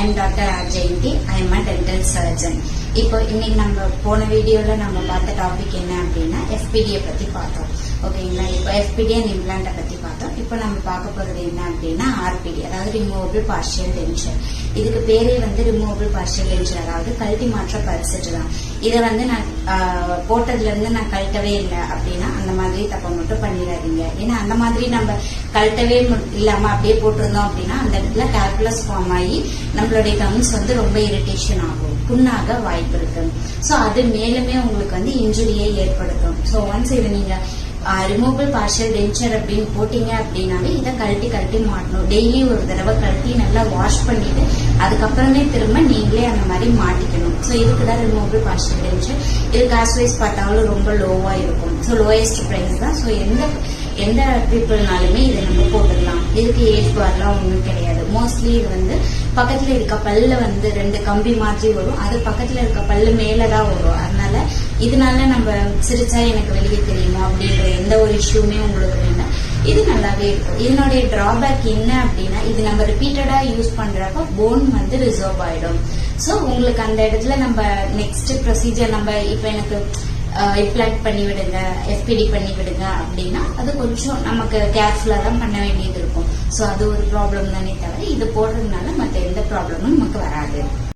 Am doctor R Jayanthi I am a dental surgeon இப்போ இன்னைக்கு நம்ம போன வீடியோல நம்ம பார்த்த டாபிக் என்ன அப்படின்னா எஃபிடியை பத்தி பார்த்தோம். ஓகேங்களா இப்போ எஃபிடி அண்ட் இம்ப்ளான்ட்டை பத்தி பார்த்தோம். இப்போ நம்ம பார்க்க போறது என்ன அப்படின்னா ஆர்பிடி அதாவது ரிமூவபிள் பார்ஷியல் டென்ஷன் இதுக்கு பேரே வந்து ரிமூவபிள் பார்ஷியல் டென்ஷன் அதாவது கழட்டி மாற்ற பரிசுட்டு தான். இதை வந்து நான் போட்டதுலேருந்து போட்டதுல இருந்து நான் கழட்டவே இல்லை அப்படின்னா அந்த மாதிரி தப்பை மட்டும் பண்ணிடாதீங்க. ஏன்னா அந்த மாதிரி நம்ம கழட்டவே மு- இல்லாம அப்படியே போட்டிருந்தோம் அப்படின்னா அந்த இடத்துல கேல்குலஸ் ஃபார்ம் ஆகி நம்மளுடைய கம்ஸ் வந்து ரொம்ப இரிட்டேஷன் ஆகும். புண்ணாக வாய்ப்பு இருக்கு. ஸோ அது மேலுமே உங்களுக்கு வந்து இன்ஜுரியை ஏற்படுத்தும். ஸோ ஒன்ஸ் இதை நீங்க ரிமூவபிள் பார்ஷியல் டென்ச்சர் அப்படின்னு போட்டீங்க அப்படின்னாலே இதை கழட்டி கழட்டி மாட்டணும். டெய்லி ஒரு தடவை கழட்டி நல்லா வாஷ் பண்ணிட்டு அதுக்கப்புறமே திரும்ப நீங்களே அந்த மாதிரி மாட்டிக்கணும். ஸோ இதுக்கு தான் ரிமூவபிள் பார்ஷியல் டென்ச்சர் இது காசு வைஸ் பார்த்தாலும் ரொம்ப லோவாக இருக்கும். ஸோ லோயஸ்ட் ப்ரைஸ் தான். ஸோ எந்த எந்த பீப்புள்னாலுமே இதை நம்ம போட்டுடலாம். இதுக்கு ஏஜ் பார்லாம் ஒன்றும் கிடையாது. மோஸ்ட்லி இது வந்து பக்கத்தில் இருக்க பல்லு வந்து ரெண்டு கம்பி மாதிரி வரும். அது பக்கத்தில் இருக்க பல்லு மேலே தான் வரும். அதனால இதனால நம்ம சிரிச்சா எனக்கு வெளியே தெரியுமா அப்படின்ற எந்த ஒரு இஷ்யூமே உங்களுக்கு இல்லை இது நல்லாவே இருக்கும். இதனுடைய டிராபேக் என்ன அப்படின்னா இது நம்ம ரிப்பீட்டடாக யூஸ் பண்ணுறப்ப போன் வந்து ரிசர்வ் ஆகிடும் ஸோ உங்களுக்கு அந்த இடத்துல நம்ம நெக்ஸ்ட் ப்ரொசீஜர் நம்ம இப்போ எனக்கு இம்ப்ளான்ட் பண்ணி விடுங்க எஃபிடி பண்ணி விடுங்க அப்படின்னா அது கொஞ்சம் நமக்கு கேர்ஃபுல்லாக தான் பண்ண வேண்டியது இருக்கும். ஸோ அது ஒரு ப்ராப்ளம் தானே தவிர இது போடுறதுனால மற்ற எந்த ப்ராப்ளமும் நமக்கு வராது.